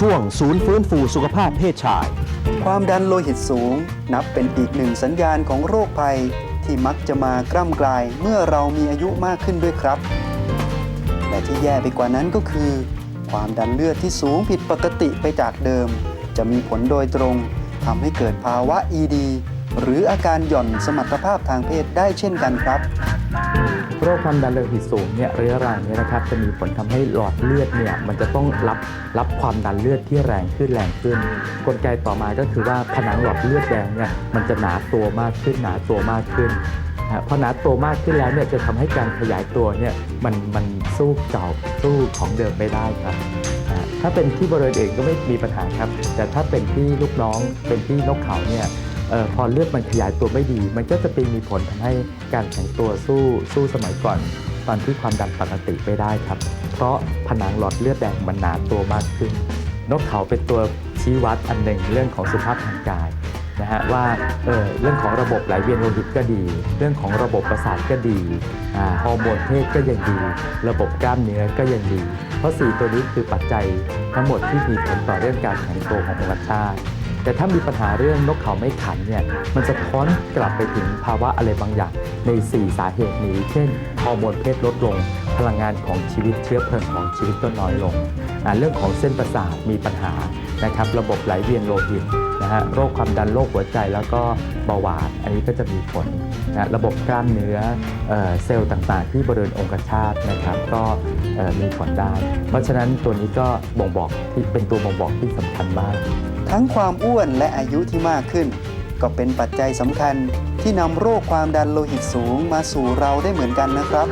ช่วงศูนย์ฟื้นฟูสุขภาพเพศชาย ความดันโลหิตสูงนับเป็นอีกหนึ่งสัญญาณของโรคภัย ที่มักจะมากร่ำกลายเมื่อเรามีอายุมากขึ้นด้วยครับ และที่แย่ไปกว่านั้นก็คือ ความดันเลือดที่สูงผิดปกติไปจากเดิม จะมีผลโดยตรงทำให้เกิดภาวะ ED หรืออาการหย่อนสมรรถภาพทางเพศได้เช่นกันครับ โรคความดันโลหิตสูงเนี่ยเรื้อรังเนี่ยนะครับจะมีผลทำให้หลอดเลือดเนี่ยมันจะต้องรับรับความดันเลือดที่แรงขึ้นแรงขึ้น กลไกต่อมาก็คือว่าผนังหลอดเลือดแดงเนี่ยมันจะหนาตัวมากขึ้นหนาตัวมากขึ้นนะพอหนาตัวมากขึ้นแล้วเนี่ยจะทำให้การขยายตัวเนี่ยมันมันสู้เก่าสู้ของเดิมไม่ได้ครับนะถ้าเป็นที่บริเวณเอื่นก็ไม่มีปัญหาครับ แต่ถ้าเป็นที่ลูกน้องเป็นที่นกเขาเนี่ย พอเลือดมันขยายตัวไม่ดี มันก็จะไปมีผลทำให้การแข็งตัวสู้สู้สมัยก่อน ตอนที่ความดันปกติไม่ได้ครับ เพราะผนังหลอดเลือดแดงมันหนาตัวมากขึ้น นกเขาเป็นตัวชี้วัดอันหนึ่งเรื่องของสุขภาพทางกายนะฮะว่าเออเรื่องของระบบไหลเวียนโลหิตก็ดี เรื่องของระบบประสาทก็ดีอาฮอร์โมนเพศก็ยังดี ระบบกล้ามเนื้อก็ยังดี เพราะสี่ตัวนี้คือปัจจัยทั้งหมดที่มีผลต่อเรื่องการแข็งตัวขององคชาต แต่ถ้ามีปัญหาเรื่องนกเขาไม่ขันเนี่ยมันจะท้อนกลับไปถึงภาวะอะไรบางอย่างใน 4 สาเหตุนี้ เช่นฮอร์โมนเพศลดลง พลังงานของชีวิตเชื้อเพลิงของชีวิตก็น้อยลง เรื่องของเส้นประสาทมีปัญหานะครับระบบไหลเวียนโลหิต นะฮะโรคความดันโรคหัวใจแล้วก็เบาหวาน อันนี้ก็จะมีผลนะระบบกล้ามเนื้อเซลล์ต่างๆ ที่บริเวณองคชาตนะครับก็มีผลได้ เพราะฉะนั้นตัวนี้ก็บ่งบอกที่เป็นตัวบ่งบอกที่สำคัญมาก ทั้งความอ้วนและอายุที่มากขึ้น ก็เป็นปัจจัยสำคัญที่นำโรคความดันโลหิตสูงมาสู่เราได้เหมือนกันนะครับ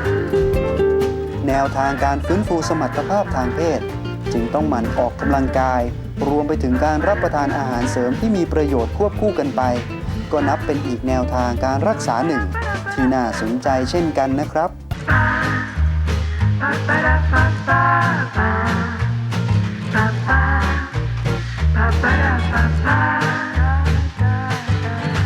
แนวทางการฟื้นฟูสมรรถภาพทางเพศ จึงต้องหมั่นออกกำลังกาย รวมไปถึงการรับประทานอาหารเสริมที่มีประโยชน์ควบคู่กันไป ก็นับเป็นอีกแนวทางการรักษาหนึ่ง ที่น่าสนใจเช่นกันนะครับ Ta-da!